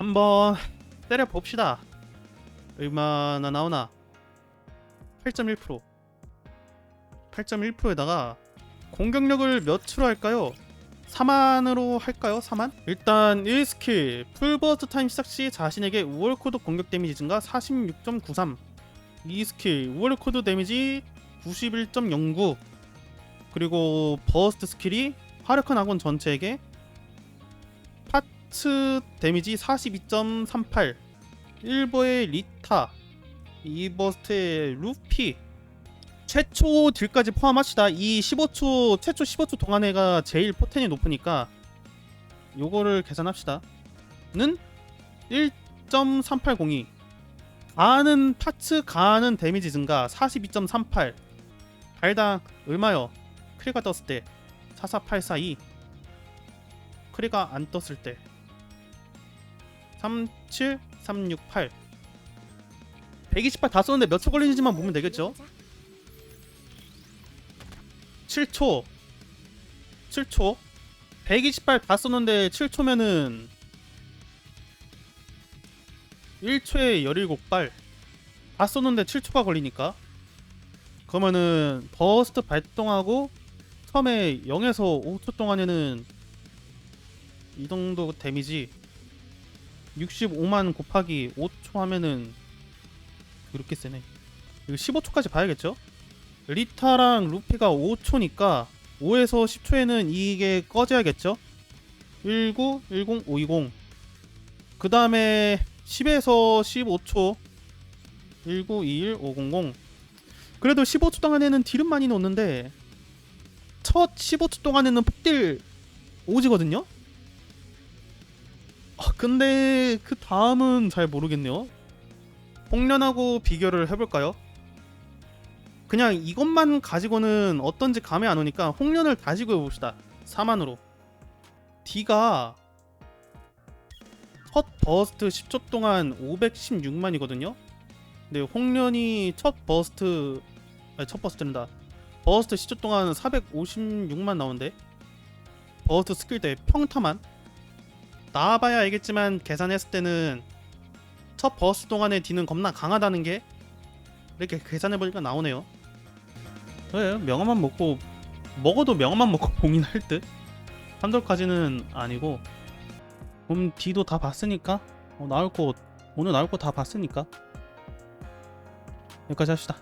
한번 때려 봅시다. 얼마나 나오나? 8.1% 8.1%에다가 공격력을 몇으로 할까요? 4만으로 할까요? 4만? 일단 1스킬 풀버스트 타임 시작 시 자신에게 우월 코드 공격 데미지 증가 46.93 2스킬 우월 코드 데미지 91.09 그리고 버스트 스킬이 화력한 아군 전체에게 파츠 데미지 42.38 1버의 리타 2버스트의 루피 최초 딜까지 포함합시다. 이 15초 최초 15초 동안에가 제일 포텐이 높으니까 요거를 계산합시다. 는 1.3802 가는 파츠 가는 데미지 증가 42.38 달당 얼마요? 크리가 떴을 때 44842 크리가 안 떴을 때 37368 128 다 썼는데 몇 초 걸리는지만 보면 되겠죠? 7초. 7초. 128 다 썼는데 7초면은 1초에 17발. 다 썼는데 7초가 걸리니까. 그러면은 버스트 발동하고 처음에 0에서 5초 동안에는 이 정도 데미지 65만 곱하기 5초 하면은 이렇게 세네 이거 15초까지 봐야겠죠? 리타랑 루피가 5초니까 5에서 10초에는 이게 꺼져야겠죠? 19, 10, 520. 그 다음에 10에서 15초 19, 21, 500. 그래도 15초 동안에는 딜은 많이 넣었는데 첫 15초 동안에는 폭딜 오지거든요? 아, 근데 그 다음은 잘 모르겠네요. 홍련하고 비교를 해볼까요? 그냥 이것만 가지고는 어떤지 감이 안 오니까 홍련을 다시고 해봅시다. 4만으로. D가 첫 버스트 10초 동안 516만이거든요. 근데 홍련이 첫 버스트 아니 첫 버스트는다. 버스트 10초 동안 456만 나오는데 버스트 스킬 때 평타만 나와봐야 알겠지만 계산했을 때는 첫 버스트 동안의 D는 겁나 강하다는 게 이렇게 계산해보니까 나오네요. 네, 명함만 먹고 먹어도 명함만 먹고 봉인할 듯? 한돌까지는 아니고. 그럼 D도 다 봤으니까? 어, 나올 거 오늘 나올 거 다 봤으니까? 여기까지 합시다